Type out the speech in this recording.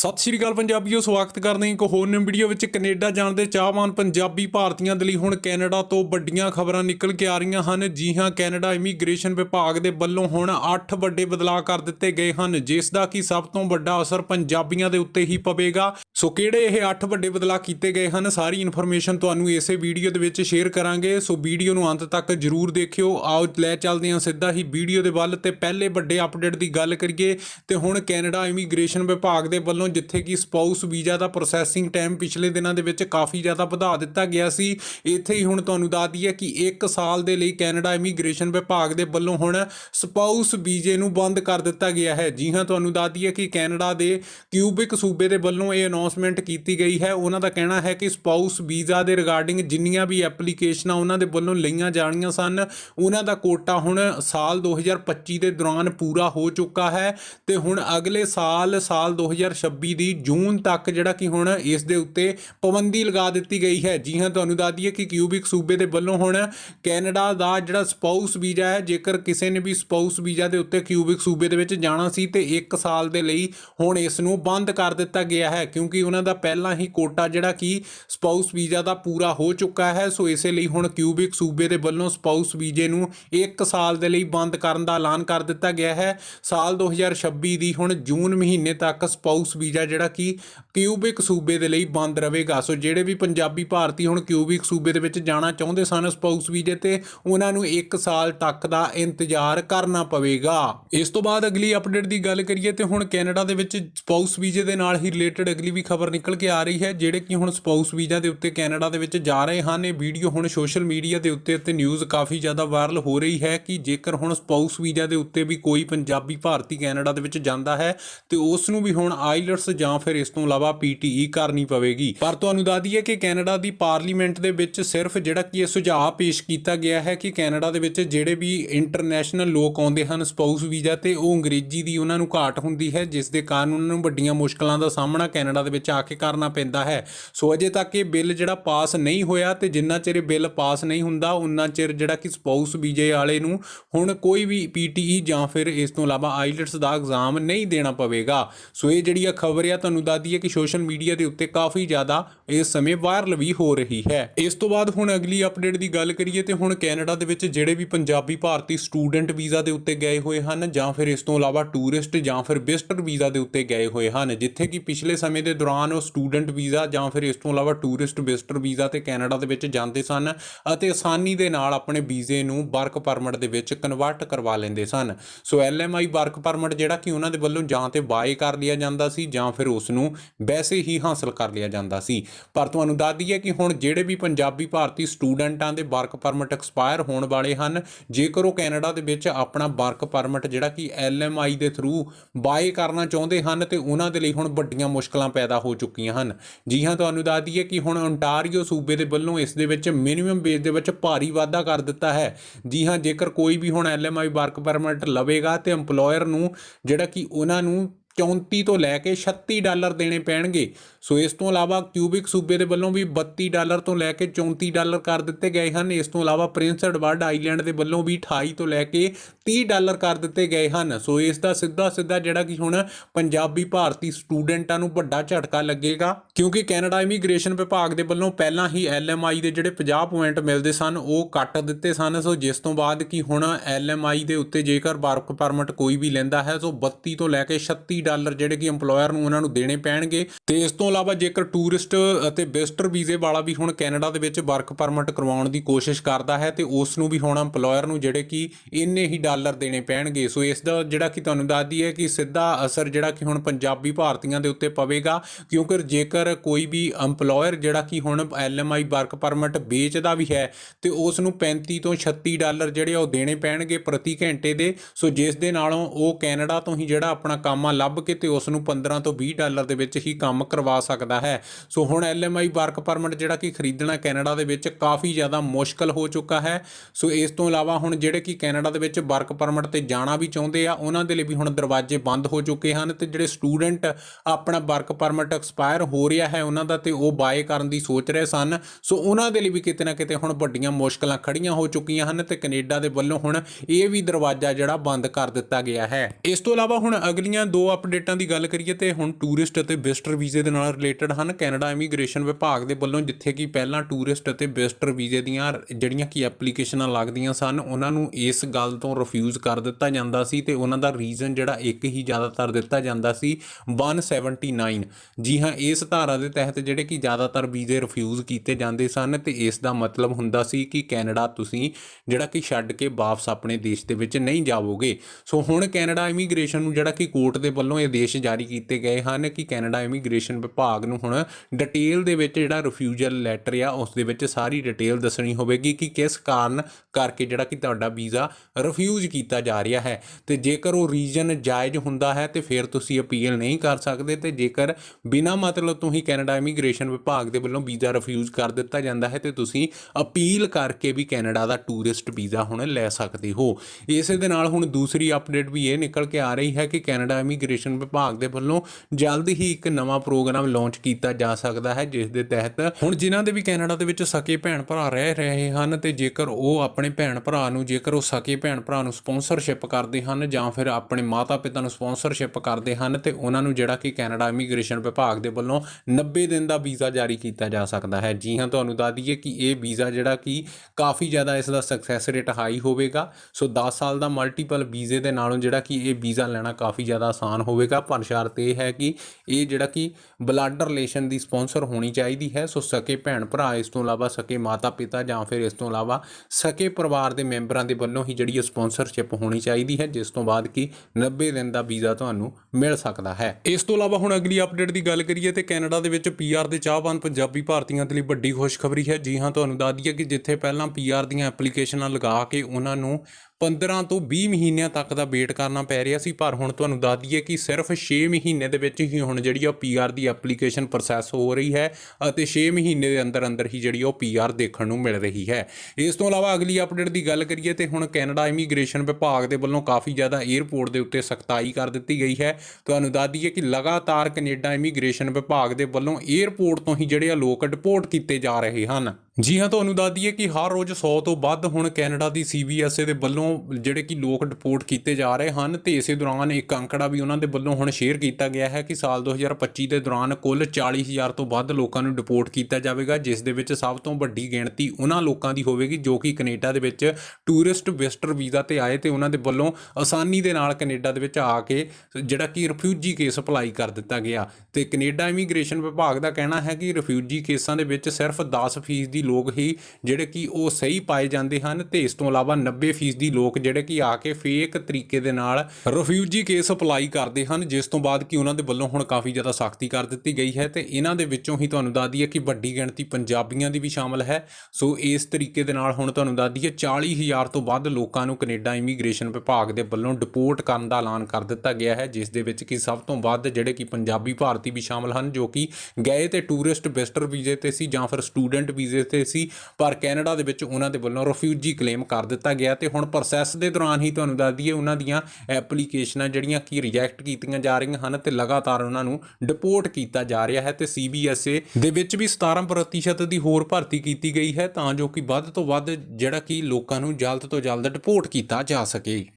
ਸਤਿ ਸ਼੍ਰੀ ਅਕਾਲ ਪੰਜਾਬੀਓ, ਸਵਾਗਤ ਕਰਦੇ ਹਾਂ ਇੱਕ ਹੋਰ ਨਿਊ ਵੀਡੀਓ ਵਿੱਚ। ਕੈਨੇਡਾ ਜਾਣ ਦੇ ਚਾਹਵਾਨ ਪੰਜਾਬੀ ਭਾਰਤੀਆਂ ਦੇ ਲਈ ਹੁਣ ਕੈਨੇਡਾ ਤੋਂ ਵੱਡੀਆਂ ਖਬਰਾਂ ਨਿਕਲ ਕੇ ਆ ਰਹੀਆਂ ਹਨ। ਜੀ ਹਾਂ, ਕੈਨੇਡਾ ਇਮੀਗ੍ਰੇਸ਼ਨ ਵਿਭਾਗ ਦੇ ਵੱਲੋਂ ਹੁਣ 8 ਵੱਡੇ ਬਦਲਾਅ ਕਰ ਦਿੱਤੇ ਗਏ ਹਨ, ਜਿਸ ਦਾ ਕਿ ਸਭ ਤੋਂ ਵੱਡਾ ਅਸਰ ਪੰਜਾਬੀਆਂ ਦੇ ਉੱਤੇ ਹੀ ਪਵੇਗਾ। ਸੋ ਕਿਹੜੇ ਇਹ 8 ਵੱਡੇ ਬਦਲਾਅ ਕੀਤੇ ਗਏ ਹਨ, ਸਾਰੀ ਇਨਫੋਰਮੇਸ਼ਨ ਤੁਹਾਨੂੰ ਇਸੇ ਵੀਡੀਓ ਦੇ ਵਿੱਚ ਸ਼ੇਅਰ ਕਰਾਂਗੇ। ਸੋ ਵੀਡੀਓ ਨੂੰ ਅੰਤ ਤੱਕ ਜਰੂਰ ਦੇਖਿਓ। ਆਓ, ਲੈ ਚੱਲਦੇ ਹਾਂ ਸਿੱਧਾ ਹੀ ਵੀਡੀਓ ਦੇ ਵੱਲ ਤੇ ਪਹਿਲੇ ਵੱਡੇ ਅਪਡੇਟ ਦੀ ਗੱਲ ਕਰੀਏ। ਤੇ ਹੁਣ ਕੈਨੇਡਾ ਇਮੀਗ੍ਰੇਸ਼ਨ ਵਿਭਾਗ ਦੇ ਵੱਲੋਂ ਜਿੱਥੇ ਕਿ ਸਪਾਊਸ ਵੀਜ਼ਾ ਦਾ ਪ੍ਰੋਸੈਸਿੰਗ ਟਾਈਮ ਪਿਛਲੇ ਦਿਨਾਂ ਦੇ ਵਿੱਚ ਕਾਫੀ ਜ਼ਿਆਦਾ ਵਧਾ ਦਿੱਤਾ ਗਿਆ ਸੀ, ਇੱਥੇ ਹੀ ਹੁਣ ਤੁਹਾਨੂੰ ਦੱਸ ਦਈਏ ਕਿ 1 ਸਾਲ ਦੇ ਲਈ ਕੈਨੇਡਾ ਇਮੀਗ੍ਰੇਸ਼ਨ ਵਿਭਾਗ ਦੇ ਵੱਲੋਂ ਹੁਣ ਸਪਾਊਸ ਵੀਜ਼ੇ ਨੂੰ ਬੰਦ ਕਰ ਦਿੱਤਾ ਗਿਆ ਹੈ। ਜੀ ਹਾਂ, ਤੁਹਾਨੂੰ ਦੱਸ ਦਈਏ ਕਿ ਕੈਨੇਡਾ ਦੇ ਕਿਊਬਿਕ ਸੂਬੇ ਦੇ ਵੱਲੋਂ ਇਹ ਅਨਾਉਂਸਮੈਂਟ ਕੀਤੀ ਗਈ ਹੈ। ਉਹਨਾਂ ਦਾ ਕਹਿਣਾ ਹੈ ਕਿ ਸਪਾਊਸ ਵੀਜ਼ਾ ਦੇ ਰਿਗਾਰਡਿੰਗ ਜਿੰਨੀਆਂ ਵੀ ਐਪਲੀਕੇਸ਼ਨਾਂ ਉਹਨਾਂ ਦੇ ਵੱਲੋਂ ਲਈਆਂ ਜਾਣੀਆਂ ਸਨ, ਉਹਨਾਂ ਦਾ ਕੋਟਾ ਹੁਣ ਸਾਲ 2025 ਦੇ ਦੌਰਾਨ ਪੂਰਾ ਹੋ ਚੁੱਕਾ ਹੈ ਤੇ ਹੁਣ ਅਗਲੇ ਸਾਲ ਸਾਲ 2026 ਦੀ ਜੂਨ ਤੱਕ ਜਿਹੜਾ ਕਿ ਹੁਣ ਇਸ ਦੇ ਉੱਤੇ ਪਾਬੰਦੀ ਲਗਾ ਦਿੱਤੀ ਗਈ ਹੈ। ਜੀ ਹਾਂ, ਤੁਹਾਨੂੰ ਦੱਸ ਦਈਏ ਕਿ ਕਿਊਬਿਕ ਸੂਬੇ ਦੇ ਵੱਲੋਂ ਹੁਣ ਕੈਨੇਡਾ ਦਾ ਜਿਹੜਾ ਸਪਾਊਸ ਵੀਜ਼ਾ ਹੈ, ਜੇਕਰ ਕਿਸੇ ਨੇ ਵੀ ਸਪਾਊਸ ਵੀਜ਼ਾ ਦੇ ਉੱਤੇ ਕਿਊਬਿਕ ਸੂਬੇ ਦੇ ਵਿੱਚ ਜਾਣਾ ਸੀ, ਤੇ 1 ਸਾਲ ਦੇ ਲਈ ਹੁਣ ਇਸ ਨੂੰ ਬੰਦ ਕਰ ਦਿੱਤਾ ਗਿਆ ਹੈ, ਕਿਉਂਕਿ ਉਹਨਾਂ ਦਾ ਪਹਿਲਾਂ ਹੀ ਕੋਟਾ ਜਿਹੜਾ ਕਿ ਸਪਾਊਸ ਵੀਜ਼ਾ ਦਾ ਪੂਰਾ ਹੋ ਚੁੱਕਾ ਹੈ। ਸੋ ਇਸੇ ਲਈ ਹੁਣ ਕਿਊਬਿਕ ਸੂਬੇ ਦੇ ਵੱਲੋਂ ਸਪਾਊਸ ਵੀਜ਼ੇ ਨੂੰ 1 ਸਾਲ ਦੇ ਲਈ ਬੰਦ ਕਰਨ ਦਾ ਐਲਾਨ ਕਰ ਦਿੱਤਾ ਗਿਆ ਹੈ। ਸਾਲ 2026 ਦੀ ਹੁਣ ਜੂਨ ਮਹੀਨੇ ਤੱਕ ਸਪਾਊਸ ਵੀਜ਼ਾ ਜਿਹੜਾ ਕਿ ਕਿਊਬਿਕ ਸੂਬੇ ਦੇ ਲਈ ਬੰਦ ਰਹੇਗਾ। ਸੋ ਜਿਹੜੇ ਵੀ ਪੰਜਾਬੀ ਭਾਰਤੀ ਹੁਣ ਕਿਊਬਿਕ ਸੂਬੇ ਦੇ ਵਿੱਚ ਜਾਣਾ ਚਾਹੁੰਦੇ ਸਨ ਸਪਾਊਸ ਵੀਜ਼ੇ ਤੇ, ਉਹਨਾਂ ਨੂੰ 1 ਸਾਲ ਤੱਕ ਦਾ ਇੰਤਜ਼ਾਰ ਕਰਨਾ ਪਵੇਗਾ। ਇਸ ਤੋਂ ਬਾਅਦ ਅਗਲੀ ਅਪਡੇਟ ਦੀ ਗੱਲ ਕਰੀਏ ਤੇ ਹੁਣ ਕੈਨੇਡਾ ਦੇ ਵਿੱਚ ਸਪਾਊਸ ਵੀਜ਼ੇ ਦੇ ਨਾਲ ਹੀ ਰਿਲੇਟਡ ਅਗਲੀ ਵੀ ਖਬਰ ਨਿਕਲ ਕੇ ਆ ਰਹੀ ਹੈ, ਜਿਹੜੇ ਕਿ ਹੁਣ ਸਪਾਊਸ ਵੀਜ਼ਾ ਦੇ ਉੱਤੇ ਕੈਨੇਡਾ ਦੇ ਵਿੱਚ ਜਾ ਰਹੇ ਹਨ। ਇਹ ਵੀਡੀਓ ਹੁਣ ਸੋਸ਼ਲ ਮੀਡੀਆ ਦੇ ਉੱਤੇ ਤੇ ਨਿਊਜ਼ ਕਾਫੀ ਜ਼ਿਆਦਾ ਵਾਇਰਲ ਹੋ ਰਹੀ ਹੈ ਕਿ ਜੇਕਰ ਹੁਣ ਸਪਾਊਸ ਵੀਜ਼ਾ ਦੇ ਉੱਤੇ ਵੀ ਕੋਈ ਪੰਜਾਬੀ ਭਾਰਤੀ ਕੈਨੇਡਾ ਦੇ ਵਿੱਚ ਜਾਂਦਾ ਹੈ, ਤੇ ਉਸ ਨੂੰ ਵੀ ਹੁਣ ਆਈਲਟਸ ਜਾਂ ਫਿਰ ਇਸ ਤੋਂ ਇਲਾਵਾ ਪੀਟੀਈ ਕਰਨੀ ਪਵੇਗੀ। ਪਰ ਤੁਹਾਨੂੰ ਦੱਸ ਦਈਏ ਕਿ ਕੈਨੇਡਾ ਦੀ ਪਾਰਲੀਮੈਂਟ ਦੇ ਵਿੱਚ ਸਿਰਫ ਜਿਹੜਾ ਕਿ ਇਹ ਸੁਝਾਅ ਪੇਸ਼ ਕੀਤਾ ਗਿਆ ਹੈ ਕਿ ਕੈਨੇਡਾ ਦੇ ਵਿੱਚ ਜਿਹੜੇ ਵੀ ਇੰਟਰਨੈਸ਼ਨਲ ਲੋਕ ਆਉਂਦੇ ਹਨ, ਸਪਾਊਸ ਵੀਜ਼ਾ, ਤੇ ਉਹ ਅੰਗਰੇਜ਼ੀ ਦੀ ਉਹਨਾਂ ਨੂੰ ਘਾਟ ਹੁੰਦੀ ਹੈ, ਜਿਸ ਦੇ ਕਾਰਨ ਉਹਨਾਂ ਨੂੰ ਵੱਡੀਆਂ ਮੁਸ਼ਕਲਾਂ ਦਾ ਸਾਹਮਣਾ ਕੈਨੇਡਾ ਦੇ ਵਿੱਚ ਆ ਕੇ ਕਰਨਾ ਪੈਂਦਾ ਹੈ। ਸੋ ਅਜੇ ਤੱਕ ਇਹ ਬਿੱਲ ਜਿਹੜਾ ਪਾਸ ਨਹੀਂ ਹੋਇਆ ਤੇ ਜਿੰਨਾ ਚਿਰ ਇਹ ਬਿੱਲ ਪਾਸ ਨਹੀਂ ਹੁੰਦਾ ਉਨਾ ਚਿਰ ਜਿਹੜਾ ਕਿ ਸਪਾਊਸ ਵੀਜ਼ੇ ਵਾਲੇ ਨੂੰ ਹੁਣ ਕੋਈ ਵੀ ਪੀਟੀਈ ਜਾਂ ਫਿਰ ਇਸ ਤੋਂ ਇਲਾਵਾ ਆਈਲਟਸ ਦਾ ਐਗਜ਼ਾਮ ਨਹੀਂ ਦੇਣਾ ਪਵੇਗਾ। ਸੋ ਇਹ ਜਿਹੜੀ ਆ ਖਬਰ ਆ, ਤੁਹਾਨੂੰ ਦੱਸਦੀ ਹੈ ਕਿ ਸੋਸ਼ਲ ਮੀਡੀਆ ਦੇ ਉੱਤੇ ਕਾਫੀ ਜ਼ਿਆਦਾ ਇਸ ਸਮੇਂ ਵਾਇਰਲ ਵੀ ਹੋ ਰਹੀ ਹੈ। ਇਸ ਤੋਂ ਬਾਅਦ ਹੁਣ ਅਗਲੀ ਅਪਡੇਟ ਦੀ ਗੱਲ ਕਰੀਏ ਤੇ ਹੁਣ ਕੈਨੇਡਾ ਦੇ ਵਿੱਚ ਜਿਹੜੇ ਵੀ ਪੰਜਾਬੀ ਭਾਰਤੀ ਸਟੂਡੈਂਟ ਵੀਜ਼ਾ ਦੇ ਉੱਤੇ ਗਏ ਹੋਏ ਹਨ ਜਾਂ ਫਿਰ ਇਸ ਤੋਂ ਇਲਾਵਾ ਟੂਰਿਸਟ ਜਾਂ ਫਿਰ ਵਿਜ਼ਟਰ ਵੀਜ਼ਾ ਦੇ ਉੱਤੇ ਗਏ ਹੋਏ ਹਨ, ਜਿੱਥੇ ਕਿ ਪਿਛਲੇ ਸਮੇਂ ਦੇ ਦੌਰਾਨ ਉਹ ਸਟੂਡੈਂਟ ਵੀਜ਼ਾ ਜਾਂ ਫਿਰ ਇਸ ਤੋਂ ਇਲਾਵਾ ਟੂਰਿਸਟ ਵਿਜ਼ਟਰ ਵੀਜ਼ਾ ਤੇ ਕੈਨੇਡਾ ਦੇ ਵਿੱਚ ਜਾਂਦੇ ਸਨ ਅਤੇ ਆਸਾਨੀ ਦੇ ਨਾਲ ਆਪਣੇ ਵੀਜ਼ੇ ਨੂੰ ਵਰਕ ਪਰਮਿਟ ਦੇ ਵਿੱਚ ਕਨਵਰਟ ਕਰਵਾ ਲੈਂਦੇ ਸਨ। ਸੋ ਐਲਐਮਆਈ ਵਰਕ ਪਰਮਿਟ ਜਿਹੜਾ ਕਿ ਉਹਨਾਂ ਦੇ ਵੱਲੋਂ ਜਾਂ ਤੇ ਬਾਏ ਕਰ ਲਿਆ ਜਾਂਦਾ ਸੀ ਜਾਂ ਫਿਰ ਉਸ ਨੂੰ ਵੈਸੇ ਹੀ ਹਾਸਲ ਕਰ ਲਿਆ ਜਾਂਦਾ ਸੀ। ਪਰ ਤੁਹਾਨੂੰ ਦੱਸ ਦਈਏ ਕਿ ਹੁਣ ਜਿਹੜੇ ਵੀ ਪੰਜਾਬੀ ਭਾਰਤੀ ਸਟੂਡੈਂਟਾਂ ਦੇ ਵਰਕ ਪਰਮਿਟ ਐਕਸਪਾਇਰ ਹੋਣ ਵਾਲੇ ਹਨ, ਜੇਕਰ ਉਹ ਕੈਨੇਡਾ ਦੇ ਵਿੱਚ ਆਪਣਾ ਵਰਕ ਪਰਮਿਟ ਜਿਹੜਾ ਕਿ ਐਲਐਮਆਈ ਦੇ ਥਰੂ ਬਾਏ ਕਰਨਾ ਚਾਹੁੰਦੇ ਹਨ ਤੇ ਉਹਨਾਂ ਦੇ ਲਈ ਹੁਣ ਵੱਡੀਆਂ ਮੁਸ਼ਕਲਾਂ ਪੈਦਾ ਹੋ ਚੁੱਕੀਆਂ ਹਨ। ਜੀ ਹਾਂ, ਤੁਹਾਨੂੰ ਦੱਸ ਦਈਏ ਕਿ ਹੁਣ ਓਨਟਾਰੀਓ ਸੂਬੇ ਦੇ ਵੱਲੋਂ ਇਸ ਦੇ ਵਿੱਚ ਮਿਨੀਮਮ ਵੇਜ ਦੇ ਵਿੱਚ ਭਾਰੀ ਵਾਧਾ ਕਰ ਦਿੱਤਾ ਹੈ। ਜੀ ਹਾਂ, ਜੇਕਰ ਕੋਈ ਵੀ ਹੁਣ ਐਲਐਮਆਈ ਵਰਕ ਪਰਮਿਟ ਲਵੇਗਾ ਤੇ EMPLOYER ਨੂੰ ਜਿਹੜਾ ਕਿ ਉਹਨਾਂ ਨੂੰ 34 ਤੋਂ ਲੈ ਕੇ 36 ਡਾਲਰ ਦੇਣੇ ਪੈਣਗੇ। ਸੋ ਇਸ ਤੋਂ ਇਲਾਵਾ ਕਿਊਬਿਕ ਸੂਬੇ ਦੇ ਵੱਲੋਂ ਵੀ 32 ਡਾਲਰ ਤੋਂ ਲੈ ਕੇ 34 ਡਾਲਰ ਕਰ ਦਿੱਤੇ ਗਏ ਹਨ। ਇਸ ਤੋਂ ਇਲਾਵਾ ਪ੍ਰਿੰਸ ਐਡਵਰਡ ਆਈਲੈਂਡ ਦੇ ਵੱਲੋਂ ਵੀ 28 ਤੋਂ ਲੈ ਕੇ 30 ਡਾਲਰ ਕਰ ਦਿੱਤੇ ਗਏ ਹਨ। ਸੋ ਇਸ ਦਾ ਸਿੱਧਾ ਸਿੱਧਾ ਜਿਹੜਾ ਕਿ ਹੁਣ ਪੰਜਾਬੀ ਭਾਰਤੀ ਸਟੂਡੈਂਟਾਂ ਨੂੰ ਵੱਡਾ ਝਟਕਾ ਲੱਗੇਗਾ, ਕਿਉਂਕਿ ਕੈਨੇਡਾ ਇਮੀਗ੍ਰੇਸ਼ਨ ਵਿਭਾਗ ਦੇ ਵੱਲੋਂ ਪਹਿਲਾਂ ਹੀ ਐਲਐਮਆਈ ਦੇ ਜਿਹੜੇ 50 ਪੁਆਇੰਟ ਮਿਲਦੇ ਸਨ, ਉਹ ਕੱਟ ਦਿੱਤੇ ਸਨ। ਸੋ ਜਿਸ ਤੋਂ ਬਾਅਦ ਕਿ ਹੁਣ ਐਲਐਮਆਈ ਦੇ ਉੱਤੇ ਜੇਕਰ ਵਰਕ ਪਰਮਿਟ ਕੋਈ ਵੀ ਲੈਂਦਾ ਹੈ, ਸੋ 32 ਤੋਂ ਲੈ ਕੇ 36 ਡਾਲਰ ਜਿਹੜੇ ਕਿ EMPLOYER ਨੂੰ ਉਹਨਾਂ ਨੂੰ ਦੇਣੇ ਪੈਣਗੇ। ਤੇ ਇਸ ਤੋਂ ਇਲਾਵਾ ਜੇਕਰ ਟੂਰਿਸਟ ਅਤੇ ਵਿਜ਼ਟਰ ਵੀਜ਼ੇ ਵਾਲਾ ਵੀ ਹੁਣ ਕੈਨੇਡਾ ਦੇ ਵਿੱਚ ਵਰਕ ਪਰਮਿਟ ਕਰਵਾਉਣ ਦੀ ਕੋਸ਼ਿਸ਼ ਕਰਦਾ ਹੈ, ਤੇ ਉਸ ਨੂੰ ਵੀ ਹੁਣ EMPLOYER ਨੂੰ ਜਿਹੜੇ ਕਿ ਇੰਨੇ ਹੀ ਡਾਲਰ ਦੇਣੇ ਪੈਣਗੇ। ਸੋ ਇਸ ਦਾ ਜਿਹੜਾ ਕਿ ਤੁਹਾਨੂੰ ਦੱਸਦੀ ਹੈ ਕਿ ਸਿੱਧਾ ਅਸਰ ਜਿਹੜਾ ਕਿ ਹੁਣ ਪੰਜਾਬੀ ਭਾਰਤੀਆਂ ਦੇ ਉੱਤੇ ਪਵੇਗਾ, ਕਿਉਂਕਿ ਜੇਕਰ ਕੋਈ ਵੀ EMPLOYER ਜਿਹੜਾ ਕਿ ਹੁਣ ਐਲਐਮਆਈ ਵਰਕ ਪਰਮਿਟ ਵੇਚਦਾ ਵੀ ਹੈ, ਤੇ ਉਸ ਨੂੰ 35 ਤੋਂ 36 ਡਾਲਰ ਜਿਹੜੇ ਆ ਉਹ ਦੇਣੇ ਪੈਣਗੇ ਪ੍ਰਤੀ ਘੰਟੇ ਦੇ। ਸੋ ਜਿਸ ਦੇ ਨਾਲੋਂ ਉਹ ਕੈਨੇਡਾ ਤੋਂ ਹੀ ਜਿਹੜਾ ਆਪਣਾ ਕੰਮ ਆ ਲੱਭ ਕੇ ਤੇ ਉਸ ਨੂੰ 15 ਤੋਂ 20 ਡਾਲਰ ਦੇ ਵਿੱਚ ਹੀ ਕੰਮ ਕਰਵਾ ਸਕਦਾ ਹੈ। ਸੋ ਹੁਣ ਐਲਐਮਆਈ ਵਰਕ ਪਰਮਿਟ ਜਿਹੜਾ ਕਿ ਖਰੀਦਣਾ ਕੈਨੇਡਾ ਦੇ ਵਿੱਚ ਕਾਫੀ ਜ਼ਿਆਦਾ ਮੁਸ਼ਕਲ ਹੋ ਚੁੱਕਾ ਹੈ। ਸੋ ਇਸ ਤੋਂ ਇਲਾਵਾ ਹੁਣ ਜਿਹੜੇ ਕਿ ਕੈਨੇਡਾ ਦੇ ਵਿੱਚ ਵਰਕ ਪਰਮਿਟ ਤੇ ਜਾਣਾ ਵੀ ਚਾਹੁੰਦੇ ਆ, ਉਹਨਾਂ ਦੇ ਲਈ ਵੀ ਹੁਣ ਦਰਵਾਜ਼ੇ ਬੰਦ ਹੋ ਚੁੱਕੇ ਹਨ ਤੇ ਜਿਹੜੇ ਸਟੂਡੈਂਟ ਆਪਣਾ ਵਰਕ ਪਰਮਿਟ ਐਕਸਪਾਇਰ ਹੋ ਰਿਹਾ ਹੈ, ਉਹਨਾਂ ਦਾ ਤੇ ਉਹ ਬਾਏ ਕਰਨ ਦੀ ਸੋਚ ਰਹੇ ਸਨ। ਸੋ ਉਹਨਾਂ ਦੇ ਲਈ ਵੀ ਕਿਤੇ ਨਾ ਕਿਤੇ ਹੁਣ ਵੱਡੀਆਂ ਮੁਸ਼ਕਲਾਂ ਖੜੀਆਂ ਹੋ ਚੁੱਕੀਆਂ ਹਨ ਤੇ ਕੈਨੇਡਾ ਦੇ ਵੱਲੋਂ ਹੁਣ ਇਹ ਵੀ ਦਰਵਾਜ਼ਾ ਜਿਹੜਾ ਬੰਦ ਕਰ ਦਿੱਤਾ ਗਿਆ ਹੈ। ਇਸ ਤੋਂ ਇਲਾਵਾ ਹੁਣ ਅਗਲੀਆਂ ਦੋ ਅਪਡੇਟਾਂ ਦੀ ਗੱਲ ਕਰੀਏ ਤੇ ਹੁਣ ਟੂਰਿਸਟ ਅਤੇ ਵਿਜ਼ਟਰ ਵੀਜ਼ੇ ਦੇ ਨਾਲ ਰਿਲੇਟਡ ਹਨ ਕੈਨੇਡਾ ਇਮੀਗ੍ਰੇਸ਼ਨ ਵਿਭਾਗ ਦੇ ਵੱਲੋਂ, ਜਿੱਥੇ ਕਿ ਪਹਿਲਾਂ ਟੂਰਿਸਟ ਅਤੇ ਵਿਜ਼ਟਰ ਵੀਜ਼ੇ ਦੀਆਂ ਜਿਹੜੀਆਂ ਕਿ ਐਪਲੀਕੇਸ਼ਨਾਂ ਲੱਗਦੀਆਂ ਸਨ, ਉਹਨਾਂ ਨੂੰ ਇਸ ਗੱਲ ਤੋਂ ਰਿਫਿਊਜ਼ ਕਰ ਦਿੱਤਾ ਜਾਂਦਾ ਸੀ ਤੇ ਉਹਨਾਂ ਦਾ ਰੀਜ਼ਨ ਜਿਹੜਾ ਇੱਕ ਹੀ ਜ਼ਿਆਦਾਤਰ ਦਿੱਤਾ ਜਾਂਦਾ ਸੀ 179 ਜੀ ਹਾਂ, ਇਸ ਧਾਰਾ ਦੇ ਤਹਿਤ ਜਿਹੜੇ ਕਿ ਜ਼ਿਆਦਾਤਰ ਵੀਜ਼ੇ ਰਿਫਿਊਜ਼ ਕੀਤੇ ਜਾਂਦੇ ਸਨ ਤੇ ਇਸ ਦਾ ਮਤਲਬ ਹੁੰਦਾ ਸੀ ਕਿ ਕੈਨੇਡਾ ਤੁਸੀਂ ਜਿਹੜਾ ਕਿ ਛੱਡ ਕੇ ਵਾਪਸ ਆਪਣੇ ਦੇਸ਼ ਦੇ ਵਿੱਚ ਨਹੀਂ ਜਾਵੋਗੇ। ਸੋ ਹੁਣ ਕੈਨੇਡਾ ਇਮੀਗ੍ਰੇਸ਼ਨ ਨੂੰ ਜਿਹੜਾ ਕਿ ਕੋਰਟ ਦੇ ਵੱਲੋਂ ਇਹ ਆਦੇਸ਼ ਜਾਰੀ ਕੀਤੇ ਗਏ ਹਨ ਕਿ ਕੈਨੇਡਾ ਇਮੀਗ੍ਰੇਸ਼ਨ ਵਿਭਾਗ ਨੂੰ ਹੁਣ ਡਿਟੇਲ ਦੇ ਵਿੱਚ ਜਿਹੜਾ ਰਿਫਿਊਜ਼ਲ ਲੈਟਰ ਆ, ਉਸ ਦੇ ਵਿੱਚ ਸਾਰੀ ਡਿਟੇਲ ਦੱਸਣੀ ਹੋਵੇਗੀ ਕਿ ਕਿਸ ਕਾਰਨ ਕਰਕੇ ਜਿਹੜਾ ਕਿ ਤੁਹਾਡਾ ਵੀਜ਼ਾ ਰਿਫਿਊਜ਼ ਕੀਤਾ ਜਾ ਰਿਹਾ ਹੈ। ਤੇ ਜੇਕਰ ਉਹ ਰੀਜ਼ਨ ਜਾਇਜ਼ ਹੁੰਦਾ ਹੈ, ਤੇ ਫਿਰ ਤੁਸੀਂ ਅਪੀਲ ਨਹੀਂ ਕਰ ਸਕਦੇ ਤੇ ਜੇਕਰ ਬਿਨਾਂ ਮਤਲਬ ਤੋਂ ਹੀ ਕੈਨੇਡਾ ਇਮੀਗ੍ਰੇਸ਼ਨ ਵਿਭਾਗ ਦੇ ਵੱਲੋਂ ਵੀਜ਼ਾ ਰਿਫਿਊਜ਼ ਕਰ ਦਿੱਤਾ ਜਾਂਦਾ ਹੈ, ਤੇ ਤੁਸੀਂ ਅਪੀਲ ਕਰਕੇ ਵੀ ਕੈਨੇਡਾ ਦਾ ਟੂਰਿਸਟ ਵੀਜ਼ਾ ਹੁਣ ਲੈ ਸਕਦੇ ਹੋ। ਇਸੇ ਦੇ ਨਾਲ ਹੁਣ ਦੂਸਰੀ ਅਪਡੇਟ ਵੀ ਇਹ ਨਿਕਲ ਕੇ ਆ ਰਹੀ ਹੈ ਕਿ ਕੈਨੇਡਾ ਇਮੀਗ੍ਰੇਸ਼ਨ ਵਿਭਾਗ ਦੇ ਵੱਲੋਂ ਜਲਦ ਹੀ ਇੱਕ ਨਵਾਂ ਪ੍ਰੋਗਰਾਮ ਲਾਂਚ ਕੀਤਾ ਜਾ ਸਕਦਾ ਹੈ, ਜਿਸ ਦੇ ਤਹਿਤ ਹੁਣ ਜਿਨ੍ਹਾਂ ਦੇ ਵੀ ਕੈਨੇਡਾ ਦੇ ਵਿੱਚ ਸਕੇ ਭੈਣ ਭਰਾ ਰਹਿ ਰਹੇ ਹਨ ਤੇ ਜੇਕਰ ਉਹ ਆਪਣੇ ਭੈਣ ਭਰਾ ਨੂੰ, ਜੇਕਰ ਉਹ ਸਕੇ ਭੈਣ ਭਰਾ ਨੂੰ ਸਪਾਂਸਰਸ਼ਿਪ ਕਰਦੇ ਹਨ ਜਾਂ ਫਿਰ ਆਪਣੇ ਮਾਤਾ ਪਿਤਾ ਨੂੰ ਸਪਾਂਸਰਸ਼ਿਪ ਕਰਦੇ ਹਨ ਤੇ ਉਹਨਾਂ ਨੂੰ ਜਿਹੜਾ ਕਿ ਕੈਨੇਡਾ ਇਮੀਗ੍ਰੇਸ਼ਨ ਵਿਭਾਗ ਦੇ ਵੱਲੋਂ 90 ਦਿਨ ਦਾ ਵੀਜ਼ਾ ਜਾਰੀ ਕੀਤਾ ਜਾ ਸਕਦਾ ਹੈ। ਜੀ ਹਾਂ, ਤੁਹਾਨੂੰ ਦੱਸ ਦਈਏ ਕਿ ਇਹ ਵੀਜ਼ਾ ਜਿਹੜਾ ਕਿ ਕਾਫੀ ਜ਼ਿਆਦਾ ਇਸ ਦਾ ਸਕਸੈਸ ਰੇਟ ਹਾਈ ਹੋਵੇਗਾ। ਸੋ 10 ਸਾਲ ਦਾ ਮਲਟੀਪਲ ਵੀਜ਼ੇ ਦੇ ਨਾਲੋਂ ਜਿਹੜਾ ਕਿ ਇਹ ਵੀਜ਼ਾ ਲੈਣਾ ਕਾਫੀ ਜ਼ਿਆਦਾ ਆਸਾਨ ਹੋਵੇਗਾ। ਪਰ ਸ਼ਰਤ ਇਹ ਹੈ ਕਿ ਇਹ ਜਿਹੜਾ ਕਿ ਬਲੱਡ ਰਿਲੇਸ਼ਨ ਦੀ ਸਪਾਂਸਰ ਹੋਣੀ ਚਾਹੀਦੀ ਹੈ। ਸੋ ਸਕੇ ਭੈਣ ਭਰਾ, ਇਸ ਤੋਂ ਇਲਾਵਾ ਸਕੇ ਮਾਤਾ ਪਿਤਾ ਜਾਂ ਫਿਰ ਇਸ ਤੋਂ ਇਲਾਵਾ ਸਕੇ ਪਰਿਵਾਰ ਦੇ ਮੈਂਬਰਾਂ ਦੇ ਵੱਲੋਂ ਹੀ ਜਿਹੜੀ ਸਪਾਂਸਰਸ਼ਿਪ ਹੋਣੀ ਚਾਹੀਦੀ ਹੈ, ਜਿਸ ਤੋਂ ਬਾਅਦ ਕਿ 90 ਦਿਨ ਦਾ ਵੀਜ਼ਾ ਤੁਹਾਨੂੰ ਮਿਲ ਸਕਦਾ ਹੈ। ਇਸ ਤੋਂ ਇਲਾਵਾ ਹੁਣ ਅਗਲੀ ਅਪਡੇਟ ਦੀ ਗੱਲ ਕਰੀਏ ਤੇ ਕੈਨੇਡਾ ਦੇ ਵਿੱਚ ਪੀਆਰ ਦੇ ਚਾਹਵਾਨ ਪੰਜਾਬੀ ਭਾਰਤੀਆਂ ਦੇ ਲਈ ਵੱਡੀ ਖੁਸ਼ਖਬਰੀ ਹੈ। ਜੀ ਹਾਂ, ਤੁਹਾਨੂੰ ਦੱਸ ਦਈਏ ਕਿ ਜਿੱਥੇ ਪਹਿਲਾਂ ਪੀਆਰ ਦੀਆਂ ਐਪਲੀਕੇਸ਼ਨਾਂ ਲਗਾ ਕੇ ਉਹਨਾਂ ਨੂੰ 15 ਤੋਂ 20 ਮਹੀਨਿਆਂ ਤੱਕ ਦਾ ਵੇਟ ਕਰਨਾ ਪੈ ਰਿਹਾ ਸੀ, ਪਰ ਹੁਣ ਤੁਹਾਨੂੰ ਦੱਸ ਦਈਏ ਕਿ ਸਿਰਫ 6 ਮਹੀਨੇ ਦੇ ਵਿੱਚ ਹੀ ਹੁਣ ਜਿਹੜੀ ਆ ਪੀਆਰ ਦੀ ਐਪਲੀਕੇਸ਼ਨ ਪ੍ਰੋਸੈਸ ਹੋ ਰਹੀ ਹੈ ਅਤੇ 6 ਮਹੀਨੇ ਦੇ ਅੰਦਰ ਅੰਦਰ ਹੀ ਜਿਹੜੀ ਉਹ ਪੀਆਰ ਦੇਖਣ ਨੂੰ ਮਿਲ ਰਹੀ ਹੈ। ਇਸ ਤੋਂ ਇਲਾਵਾ ਅਗਲੀ ਅਪਡੇਟ ਦੀ ਗੱਲ ਕਰੀਏ ਤੇ ਹੁਣ ਕੈਨੇਡਾ ਇਮੀਗ੍ਰੇਸ਼ਨ ਵਿਭਾਗ ਦੇ ਵੱਲੋਂ ਕਾਫੀ ਜ਼ਿਆਦਾ 에ਅਰਪੋਰਟ ਦੇ ਉੱਤੇ ਸਖਤਾਈ ਕਰ ਦਿੱਤੀ ਗਈ ਹੈ। ਤੁਹਾਨੂੰ ਦੱਸ ਦਈਏ ਕਿ ਲਗਾਤਾਰ ਕੈਨੇਡਾ ਇਮੀਗ੍ਰੇਸ਼ਨ ਵਿਭਾਗ ਦੇ ਵੱਲੋਂ 에ਅਰਪੋਰਟ ਤੋਂ ਹੀ ਜਿਹੜੇ ਆ ਲੋਕ ਡਿਪੋਰਟ ਕੀਤੇ ਜਾ ਰਹੇ ਹਨ। ਜੀ ਹਾਂ, ਤੁਹਾਨੂੰ ਦੱਸ ਦਈਏ ਕਿ ਹਰ ਰੋਜ਼ 100 ਤੋਂ ਵੱਧ ਹੁਣ ਕੈਨੇਡਾ ਦੀ ਸੀਬੀਐਸਏ ਦੇ ਵੱਲੋਂ ਜਿਹੜੇ ਕਿ ਲੋਕ ਡਿਪੋਰਟ ਕੀਤੇ ਜਾ ਰਹੇ ਹਨ ਤੇ ਇਸੇ ਦੌਰਾਨ ਇੱਕ ਅੰਕੜਾ ਵੀ ਉਹਨਾਂ ਦੇ ਵੱਲੋਂ ਹੁਣ ਸ਼ੇਅਰ ਕੀਤਾ ਗਿਆ ਹੈ ਕਿ ਸਾਲ 2025 ਦੇ ਦੌਰਾਨ ਕੁੱਲ 40000 ਤੋਂ ਵੱਧ ਲੋਕਾਂ ਨੂੰ ਡਿਪੋਰਟ ਕੀਤਾ ਜਾਵੇਗਾ, ਜਿਸ ਦੇ ਵਿੱਚ ਸਭ ਤੋਂ ਵੱਡੀ ਗਿਣਤੀ ਉਹਨਾਂ ਲੋਕਾਂ ਦੀ ਹੋਵੇਗੀ ਜੋ ਕਿ ਕੈਨੇਡਾ ਦੇ ਵਿੱਚ ਟੂਰਿਸਟ ਵਿਜ਼ਟਰ ਵੀਜ਼ਾ ਤੇ ਆਏ ਤੇ ਉਹਨਾਂ ਦੇ ਵੱਲੋਂ ਆਸਾਨੀ ਦੇ ਨਾਲ ਕੈਨੇਡਾ ਦੇ ਵਿੱਚ ਆ ਕੇ ਜਿਹੜਾ ਕਿ ਰਿਫਿਊਜੀ ਕੇਸ ਅਪਲਾਈ ਕਰ ਦਿੱਤਾ ਗਿਆ। ਤੇ ਕੈਨੇਡਾ ਇਮੀਗ੍ਰੇਸ਼ਨ ਵਿਭਾਗ ਦਾ ਕਹਿਣਾ ਹੈ ਕਿ ਰਿਫਿਊਜੀ ਕੇਸਾਂ ਦੇ ਵਿੱਚ ਸਿਰਫ 10% ਦੀ ਲੋਕ ਹੀ ਜਿਹੜੇ ਕਿ ਉਹ ਸਹੀ ਪਾਏ ਜਾਂਦੇ ਹਨ ਤੇ ਇਸ ਤੋਂ ਇਲਾਵਾ 90% ਦੀ ਲੋਕ ਜਿਹੜੇ ਕਿ ਆ ਕੇ ਫੇਕ ਤਰੀਕੇ ਦੇ ਨਾਲ ਰਿਫਿਊਜੀ ਕੇਸ ਅਪਲਾਈ ਕਰਦੇ ਹਨ, ਜਿਸ ਤੋਂ ਬਾਅਦ ਕਿ ਉਹਨਾਂ ਦੇ ਵੱਲੋਂ ਹੁਣ ਕਾਫੀ ਜ਼ਿਆਦਾ ਸਖਤੀ ਕਰ ਦਿੱਤੀ ਗਈ ਹੈ ਤੇ ਇਹਨਾਂ ਦੇ ਵਿੱਚੋਂ ਹੀ ਤੁਹਾਨੂੰ ਦੱਸ ਦਈਏ ਕਿ ਵੱਡੀ ਗਿਣਤੀ ਪੰਜਾਬੀਆਂ ਦੀ ਵੀ ਸ਼ਾਮਲ ਹੈ। ਸੋ ਇਸ ਤਰੀਕੇ ਦੇ ਨਾਲ ਹੁਣ ਤੁਹਾਨੂੰ ਦੱਸ ਦਈਏ 40000 ਤੋਂ ਵੱਧ ਲੋਕਾਂ ਨੂੰ ਕੈਨੇਡਾ ਇਮੀਗ੍ਰੇਸ਼ਨ ਵਿਭਾਗ ਦੇ ਵੱਲੋਂ ਡਿਪੋਰਟ ਕਰਨ ਦਾ ਐਲਾਨ ਕਰ ਦਿੱਤਾ ਗਿਆ ਹੈ, ਜਿਸ ਦੇ ਵਿੱਚ ਕਿ ਸਭ ਤੋਂ ਵੱਧ ਜਿਹੜੇ ਕਿ ਪੰਜਾਬੀ ਭਾਰਤੀ ਵੀ ਸ਼ਾਮਲ ਹਨ, ਜੋ ਕਿ ਗਏ ਤੇ ਟੂਰਿਸਟ ਵਿਜ਼ਟਰ ਵੀਜ਼ੇ ਤੇ ਸੀ ਜਾਂ ਫਿਰ ਸਟੂਡੈਂਟ ਵੀਜ਼ੇ 'ਤੇ ਤੇ ਸੀ, ਪਰ ਕੈਨੇਡਾ ਦੇ ਵਿੱਚ ਉਹਨਾਂ ਦੇ ਵੱਲੋਂ ਰਿਫਿਊਜੀ ਕਲੇਮ ਕਰ ਦਿੱਤਾ ਗਿਆ ਤੇ ਹੁਣ ਪ੍ਰੋਸੈਸ ਦੇ ਦੌਰਾਨ ਹੀ ਤੁਹਾਨੂੰ ਦੱਸ ਦਈਏ ਉਹਨਾਂ ਦੀਆਂ ਐਪਲੀਕੇਸ਼ਨਾਂ ਜਿਹੜੀਆਂ ਕਿ ਰਿਜੈਕਟ ਕੀਤੀਆਂ ਜਾ ਰਹੀਆਂ ਹਨ ਤੇ ਲਗਾਤਾਰ ਉਹਨਾਂ ਨੂੰ ਡਿਪੋਰਟ ਕੀਤਾ ਜਾ ਰਿਹਾ ਹੈ ਤੇ ਸੀਬੀਐਸਏ ਦੇ ਵਿੱਚ ਵੀ 17% ਦੀ ਹੋਰ ਭਰਤੀ ਕੀਤੀ ਗਈ ਹੈ ਤਾਂ ਜੋ ਕਿ ਵੱਧ ਤੋਂ ਵੱਧ ਜਿਹੜਾ ਕਿ ਲੋਕਾਂ ਨੂੰ ਜਲਦ ਤੋਂ ਜਲਦ ਡਿਪੋਰਟ ਕੀਤਾ ਜਾ ਸਕੇ।